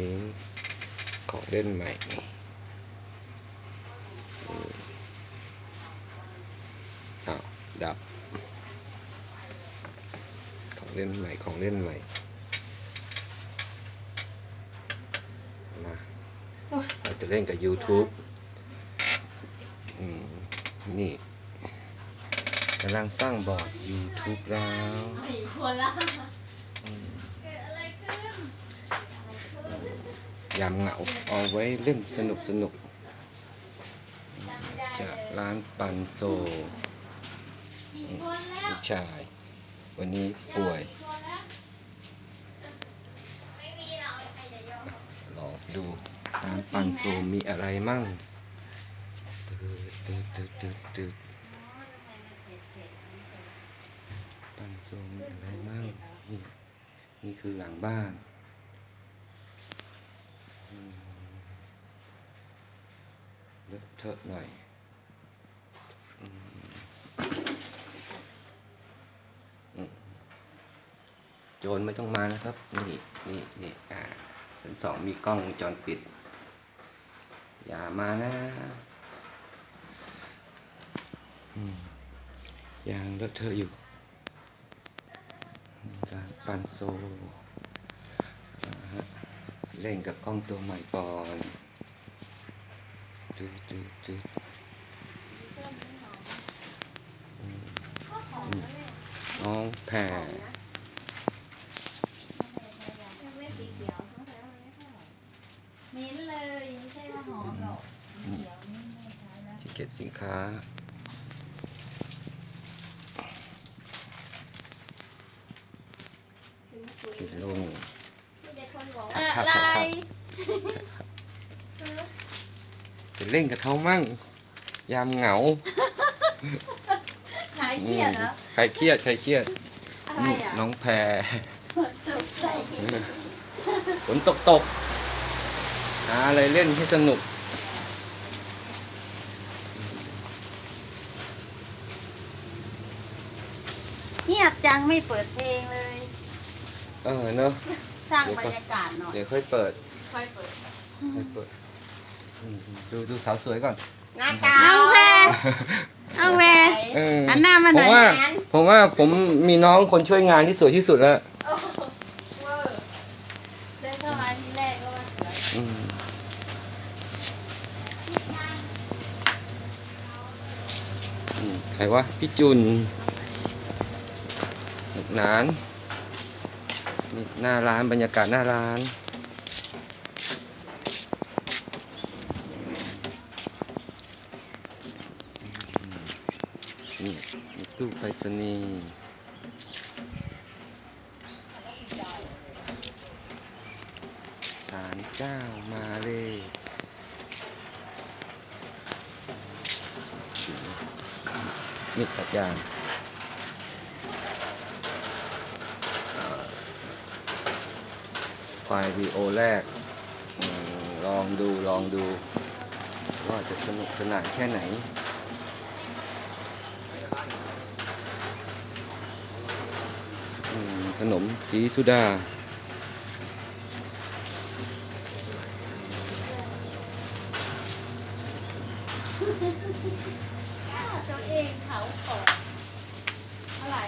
นี้ของเล่นใหม่นี่อ้าวดับ ของเล่นใหม่ของเล่นใหม่ มาเราจะเล่นกับ YouTube อืมนี่กำลังสร้างบอร์ด YouTube แล้ว ไม่ควรละ ยามเหงาเอาไว้เล่นสนุกสนุกจากร้านปันโซลูกชาย วันนี้ป่วยลองดูร้านปันโซมีอะไรมั่งตึ๊ดตึ๊ดตึ๊ดตึ๊ดตึ๊ดปันโซมีอะไรมั่งนี่นี่คือหลังบ้านอืมเล อะเทอะหน่อยโจรไม่ต้องมานะครับ นี่นี่นี่อ่าชั้นสองมีกล้องวงจรปิด อย่ามานะอืมยังเลอะเทอะอยู่ร้านปันโซ่เล่นกับกล้องตัวใหม่ก่อน ดูดูดูน้องแพรมิ้นท์เลยไม่ใช่ว่าหอมหรอกเขียวนี่ไม่ใช้แล้วที่เก็บสินค้าผิดลงอะไร จะเล่นกับเขามั่ง ยามเหงาหายเครียดเหรอใครเครียดใครเครียดอะไรอะน้องแพรตกใจฝนตกตกหาอะไรเล่นให้สนุก เงียบจังไม่เปิดเพลงเลย เออเนอะสร้างบรรยากาศหน่อย เดี๋ยวค่อยเปิด ค่อยเปิดค่อยเปิดอืม ดูดูสาวสวยก่อน หน้ากาวน้องแพรน้องแพรเออหันหน้ามาหผน่มอยว่างั้นผมว่าผมมีน้องคนช่วยงานที่สวยที่สุดแล้ว โอ้โหเวอร์เดินเข้ามาทีแรกก็ว่าสวยอืมอืมใครวะพี่จุนหนานนี่หน้าร้านบรรยากาศหน้าร้านนี่ ตู้ไปรษณีย์ศาลเจ้ามาเลยนี่ตัดยางเอ่อไฟล์วีโอแรกอลองดูลองดู ว่าจะสนุกสนานแค่ไหน อืม ขนมสีสุดา ตัวเองเขาก่อนเท่าไหร่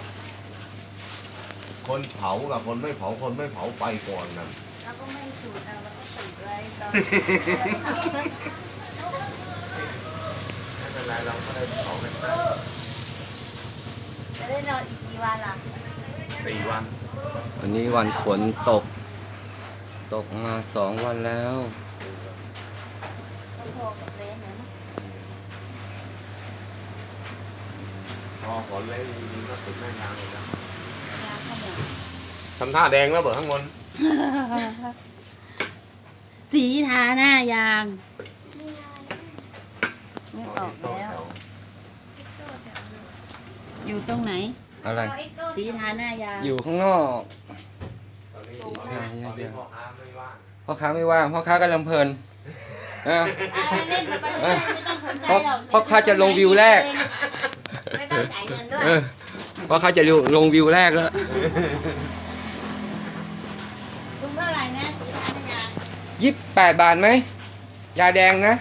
คนเผากับคนไม่เผาคนไม่เผาไปก่อนนะเราก็ไม่สูดเอาเราก็ติดไว้ตอนไม่เป็นไรเราก็ได้เผากันไปจะได้นอนอีกกี่วันล่ะ สี่วันวันนี้วันฝนตก ตกมาสองวันแล้วก็พอกับเลนนะพอฝนเล่นดีๆก็ติดแม่น้ำเลยนะยาขโมยทำท่าแดงแล้วเบิดข้างบนสีทาหน้ายาง ไม่ออกแล้ว อยู่ตรงไหน อะไร สีทาหน้ายางอยู่ข้างนอก ตอนนี้สี่ห้าตอนนี้เยอะพ่อค้าไม่ว่างพ่อค้าไม่ว่าง พ่อค้ากำลังเพลินนะอ่าเล่นไปเรื่อยๆไม่ต้องสนใจเพราะหรอกเพราะข้าจะลงวิวแรก ไม่ต้องจ่ายเงินด้วย เออพ่อค้าจะลงวิวแรกแล้ว ลุงเท่าไหร่นะสีทาหน้ายางยี่สิบแปดบาทไหม ยาแดงนะ